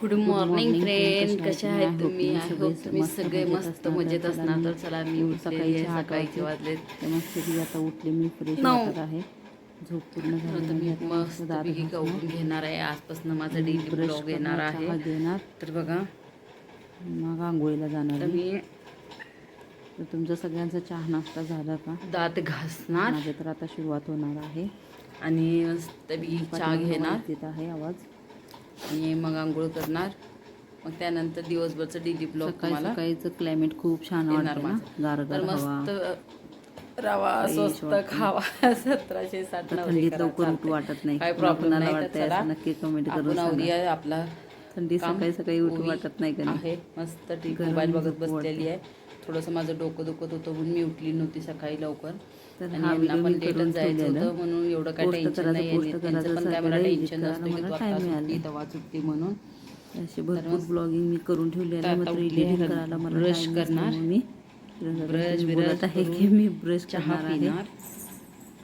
Good morning friend. कशा आहेत तुम्ही? आय सगळे होप तुम्ही मस्त सगळे मजेत मस्त. मजेत तर असणार. तर चला मी मी सकाळी सकाळीचे तर मस्त मी आता उठले मी फ्रेश आहे. झोप पूर्ण झाली मी. मस्त. गवून घेणार आहे. आजपासून माझा डेली ब्लॉग येणार आहे. घेणार तर बघा. मग आंघोळीला जाणार मी. मी तर तुमचा सगळ्यांचा चहा नाश्ता झाला का? दात घासणार. माझं तर आता सुरुवात होणार आहे. आणि मस्त पैकी चहा घेणार. येत आहे आवाज. आणि मग आंघोळ करणार. मग त्यानंतर दिवसभरचं डेली ब्लॉग तुम्हाला सकाळीचं क्लायमेट खूप छान येणार वाटतं माझं. तर मस्त रवा स्वस्त वाटतं. खावा सतराशे साठ थंडीत लवकर उठू. वाटत नाही. काय प्रॉब्लेम नाही असं नक्की कमेंट करून आपला थंडी सकाळी सकाळी उठू उभी वाटत नाही? आहे मस्त ठीक मोबाईल बघत बसलेली आहे. थोडंसं माझं डोकं दुखत होतं म्हणून मी उठली नव्हती सकाळी लवकर आणि यांना पण लेटच जायचं. होतं म्हणून एवढं काय टेन्शन नाही त्यांचं पण काय मला टेन्शन नसतं की. सुट्टी तेव्हा सुट्टी म्हणून असे भरपूर ब्लॉगिंग मी करून ठेवले तर आहे आता मात्र उठली एडिटिंग आहे, करायला मला ब्रश करणार. मी ब्रश बोलत आहे की मी ब्रश चहा पिणार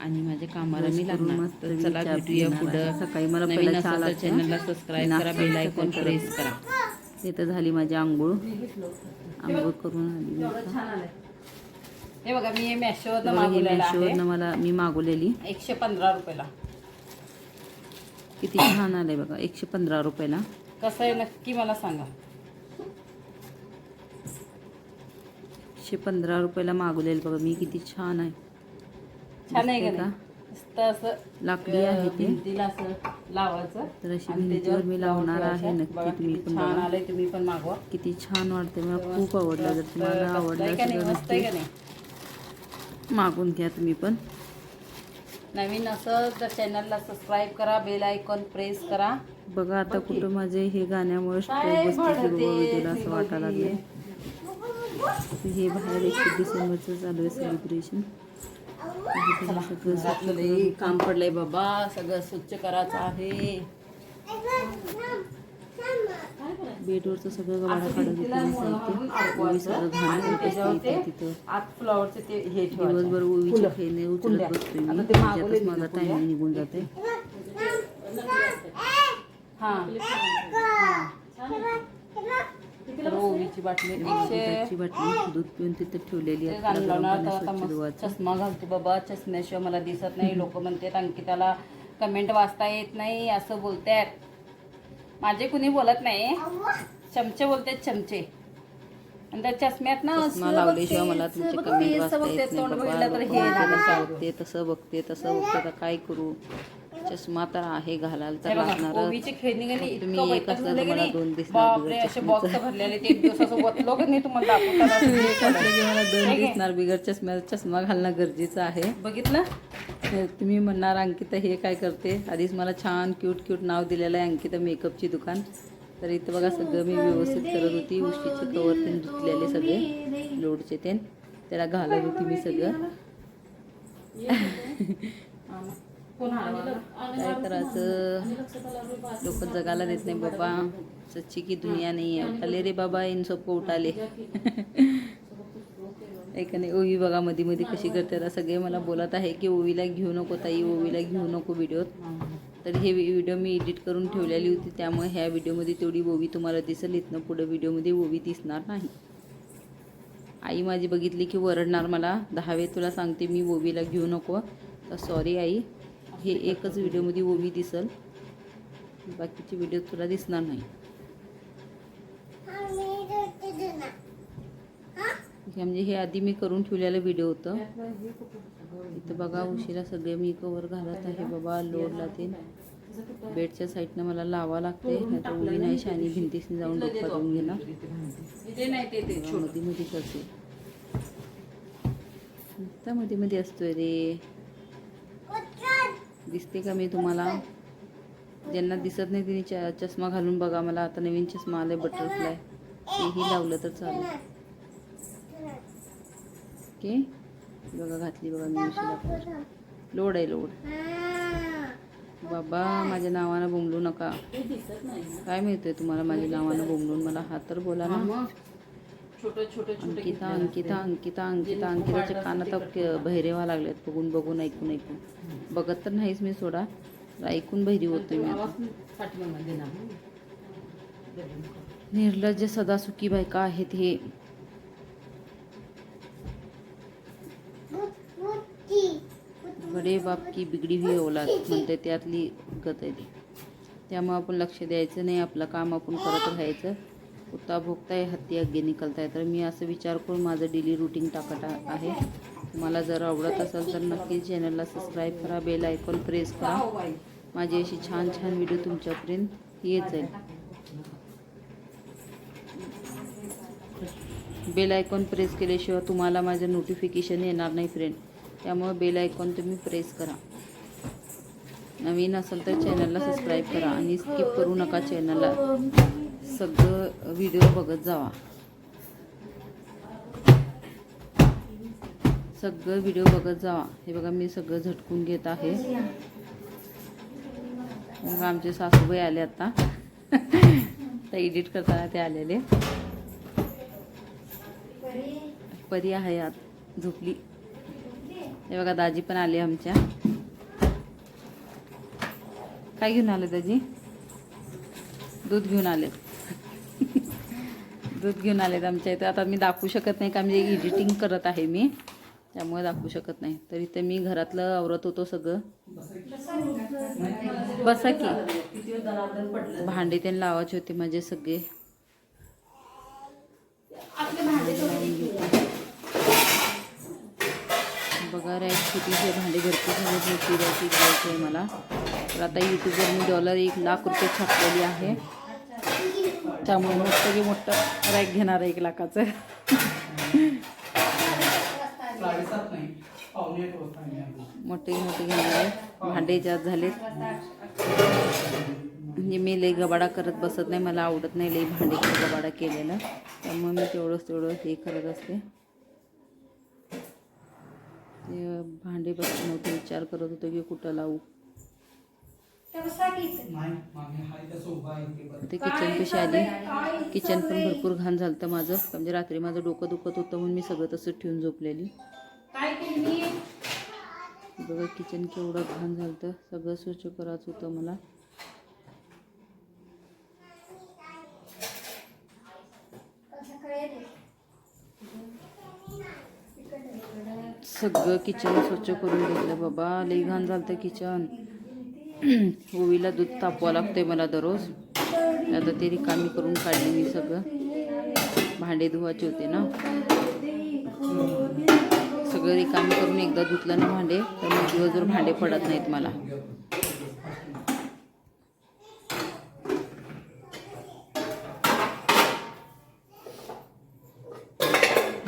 आणि माझ्या कामाला मी लागणार मस्त तर चला भेटूया पुढं. सकाळी मला पहिला. चॅनलला सबस्क्राईब करा बेल आयकॉन. प्रेस करा ते तर झाली माझी आंघोळ. आंघोळ करून आली. हे बघा मी हे मॅशोवरनं मला मी मागवलेली. एकशे पंधरा रुपयाला. किती छान आलंय बघा एकशे पंधरा रुपयाला. कसं आहे नक्की मला सांगा. एकशे पंधरा रुपयाला मागवलेलं बघा मी किती छान आहे. छान आहे का? असं लाकडी आहे ते. असं लावायचं. तर अशी भिंतीवर मी लावणार आहे. नक्की तुम्ही पण छान आलंय तुम्ही पण मागवा. किती छान वाटते मला खूप आवडलं जर तुम्हाला आवडलं? असेल तर मागून घ्या तुम्ही पण. नवीन असं तर चॅनलला सबस्क्राईब करा बेल आयकॉन प्रेस करा. बघा आता कुठं माझे हे गाण्यामुळे स्ट्रेस तुला असं वाटायला लागले हे बाहेर एकशे डिसेंबरचं चालू आहे सेलिब्रेशन सगळं स्वच्छ घरातलं लई काम पडलंय बाबा सगळं स्वच्छ करायचं आहे बेडवरचं सगळं गाडा काढून काढत सगळं त्याच्यावर तिथं आत ते हे दिवसभर ओवीचे फुलं. उचलत मी त्याच्यातच माझा ना निघून जाते हा ओवीची बाटली एकशे दुधाची बाटली दूध पिऊन तिथं ठेवलेली आहे. चष्मा घालते बाबा. चष्म्याशिवाय मला दिसत नाही. लोक म्हणतात अंकिताला कमेंट वाचता येत नाही असं बोलतात. माझे कुणी बोलत नाही. चमचे बोलतात चमचे. आणि त्या चष्म्यात ना लावल्याशिवाय मला तुमचे कमेंट वाचता येत नाही. हे तसं बघते तसं बघते काय करू? चष्मा तर आहे घालायला तर इतकं एक असलं तर मला. दोन तुम्हाला की मला दोन. दिसणार बिगर चष्मा चष्मा घालणं गरजेचं आहे. बघितलं? तुम्ही म्हणणार अंकिता हे काय करते? आधीच मला छान क्यूट क्यूट नाव दिलेलं आहे अंकिता मेकअपची दुकान. तर इथं बघा सगळं मी व्यवस्थित करत होती. उशीचे कवर ते धुतलेले सगळे लोडचे ते त्याला घालत होती मी सगळं. काय करायचं? लोक जगायला देत नाही बाबा. सच्ची की दुनिया नाही आहे उठाले रे बाबा इन सोपं उठाले ऐका नाही ओवी बघा मध्ये मध्ये कशी करते. सगळे मला बोलत आहे की ओवीला घेऊ नको ताई ओवीला घेऊ नको व्हिडिओत. तर हे व्हिडिओ मी एडिट करून ठेवलेली होती त्यामुळे ह्या व्हिडिओमध्ये तेवढी ओवी तुम्हाला दिसेल. इथनं पुढं व्हिडिओमध्ये ओवी दिसणार नाही. आई माझी बघितली की वरडणार मला. दहावे तुला सांगते मी ओवीला घेऊ नको. तर सॉरी आई. हे एकच व्हिडिओमध्ये ओवी दिसल. बाकीचे व्हिडिओ तुला दिसणार नाही. हे म्हणजे हे आधी मी करून ठेवलेलं व्हिडिओ होतं. इथं बघा उशिरा सगळे मी कवर घालत आहे. बाबा लोडला ते बेडच्या साईडनं मला लावा लागते नाही तर उभी नाही शानी भिंतीसनी जाऊन डोक्यात करून घेणार. मध्ये मध्ये करते. मध्ये मध्ये असतोय रे. दिसते का मी तुम्हाला? ज्यांना दिसत नाही तिने च चष्मा घालून बघा मला. आता नवीन चष्मा आलाय बटरफ्लाय तेही लावलं तर चालेल. ओके? बघा घातली बघा मी लोड आहे लोड. बाबा माझ्या नावानं बोंबलू नका. काय मिळतंय तुम्हाला माझ्या नावानं बोंबलून? मला हा तर बोला ना. छोटे छोटे छोटे अंकिता अंकिता अंकिता अंकिता अंकिताच्या कानात अब बहिरेवा बघून बघून ऐकून ऐकून. बघत तर नाहीच मी सोडा. ऐकून बहिरी होतोय मी आता. पाठीमागं देणार निर्लज्ज सदासुखी बायका आहेत हे. बडे बाप की बिगडी हुई औलाद म्हणते त्यातली गत आहे ती त्यामुळे आपण लक्ष द्यायचं नाही आपलं काम आपण करत राहायचं. उता भोगताय हत्ती अग्गे निकलताय. तर मी असं विचार करून माझं डेली रुटीन टाकत आहे. तुम्हाला जर आवडत असेल तर नक्कीच चॅनलला सबस्क्राईब करा बेल आयकॉन प्रेस करा. माझी अशी छान छान व्हिडिओ तुमच्यापर्यंत येत जाईल. बेल आयकॉन प्रेस केल्याशिवाय तुम्हाला माझं नोटिफिकेशन येणार नाही फ्रेंड त्यामुळे बेल आयकॉन तुम्ही प्रेस करा. नवीन असेल तर चॅनलला सबस्क्राईब करा आणि स्किप करू नका चॅनलला सगळं व्हिडिओ बघत जावा. सगळं व्हिडिओ बघत जावा. हे बघा मी सगळं झटकून घेत आहे. मग आमचे सासूबाई आले आता. तर एडिट करताना ते आलेले. परी आहे आत झोपली. हे बघा दाजी पण आले आमच्या. काय घेऊन आले दाजी? दूध घेऊन आले. दूध घेऊन आलेत आमच्या इथं. आता मी दाखवू शकत नाही का म्हणजे एडिटिंग करत आहे मी. त्यामुळे दाखवू शकत नाही. तर इथं मी घरातलं आवरत होतो सगळं. बसा की. भांडे त्यांना लावायचे होते माझे सगळे. बघा रॅक छोटीशी भांडे भरपूर झाले मला. तर आता यूट्यूबवर मी डॉलर एक लाख रुपये छापलेली आहे. त्यामुळे मोठं की मोठं रॅक घेणार आहे एक लाखाचं. मोठे मोठे घेणार आहे. भांडे जास्त झालेत. म्हणजे मी लई गबाडा करत बसत नाही मला आवडत नाही लई भांडे गबाडा केलेलं. त्यामुळे मी तेवढंच तेवढं हे करत असते. भांडे बसत नव्हते विचार करत होतो की कुठं लावू नाही मागे हाय तसं उभा आहे ते किचन कशी आली. किचन पण भरपूर घाण झालं होतं माझं. म्हणजे रात्री माझं डोकं दुखत होतं म्हणून मी सगळं तसं ठेवून झोपलेली. बघा किचन केवढं घाण झालं होतं सगळं स्वच्छ करायचं होतं मला. सगळं किचन स्वच्छ करून घेतलं बाबा. लई घाण झालं होतं किचन ओवीला दूध तापवा लागतंय मला दररोज. आता ते रिकामी करून काढली मी सगळं. भांडे धुवायचे होते ना. सगळं रिकामी करून एकदा धुतलं ना भांडे तर मग दिवसभर भांडे पडत नाहीत मला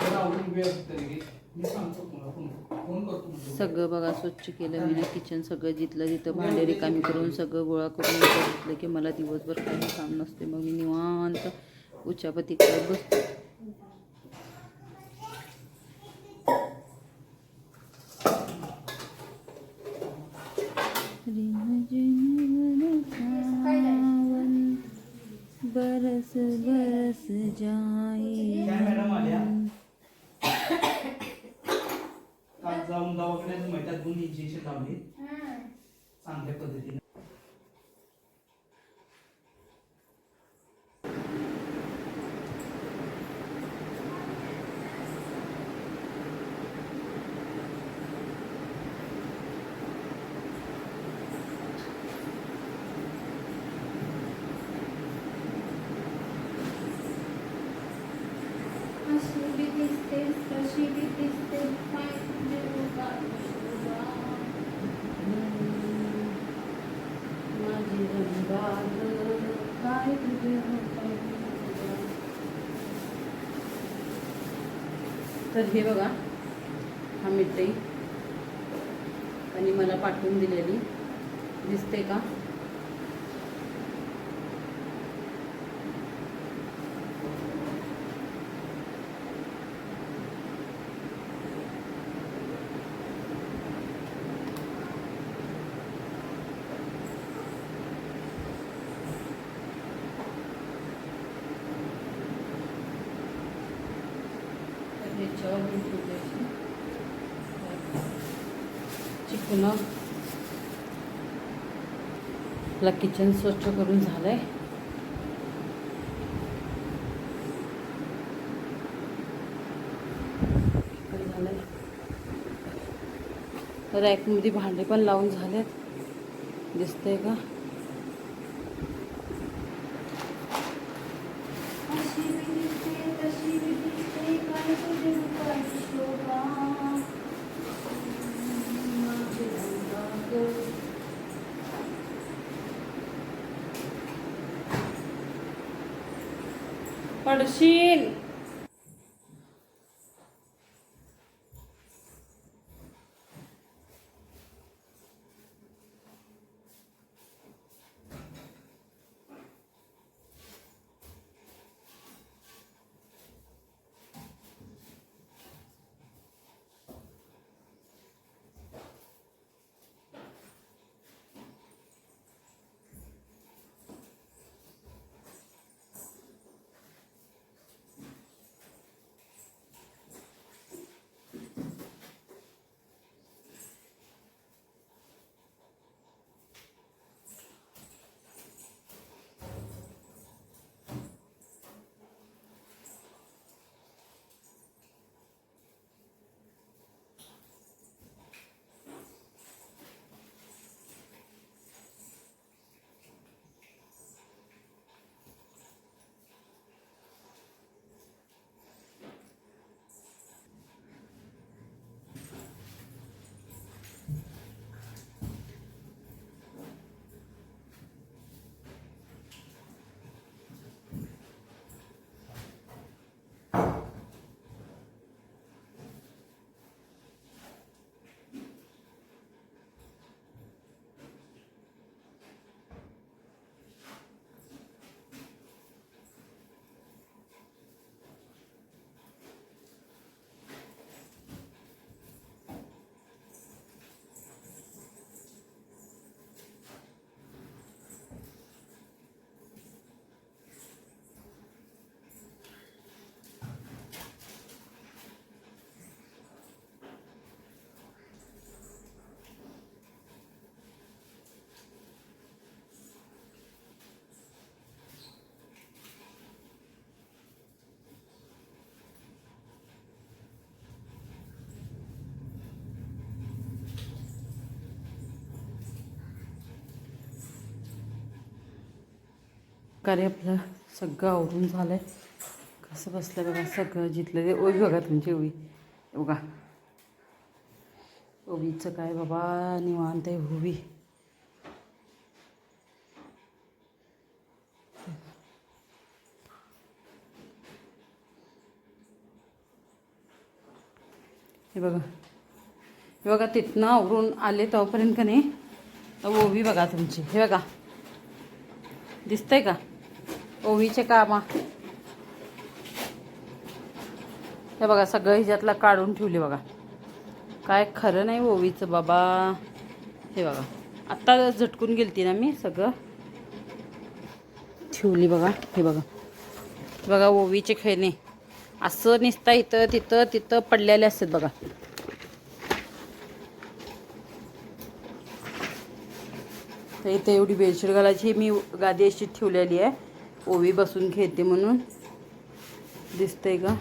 जरा आवडून वेळ असतो तरी मी सांगतो तुम्हाला फोन फोन करतो म्हणजे. सगळं बघा स्वच्छ केलं मी. ना किचन सगळं जिथलं जिथं भांडे रिकामी करून सगळं गोळा करून घेतलं की मला दिवसभर काही काम नसते. मग मी निवांत उच्चापती करत बसते. बरस बरस जा काय मॅडम आल्या काल जाऊन दवाखान्यात मैदात दोन इंजेक्शन लावले चांगल्या पद्धतीने तर हे बघा हा मिठाई. आणि मला पाठवून दिलेली. दिसते का? पुन्हा आपलं किचन स्वच्छ करून झालं आहे रॅकमध्ये भांडे पण लावून झालेत. दिसतंय का? পরশিন कार्य आपलं सगळं आवरून झालं आहे कसं बसलं बघा सगळं जिथलं ते ओवी बघा तुमची ओवी. बघा. ओवीचं काय बाबा निवांत आहे ओवी. हे बघा. हे बघा तिथनं आवरून आले तोपर्यंत का नाही ओवी बघा तुमची. हे बघा. दिसतंय का? ओवीचे कामा. हे बघा सगळं ह्याच्यातलं काढून ठेवली बघा. काय खरं नाही ओवीचं बाबा. हे बघा आत्ता झटकून गेलती ना मी सगळं. ठेवली बघा हे बघा. बघा ओवीचे खेळणे. असं निसता इथं तिथं तिथं पडलेले असतात बघा. तर इथं एवढी बेडशीट घालायची मी गादी अशी ठेवलेली आहे. ओवी बसून घेते म्हणून. दिसतंय का?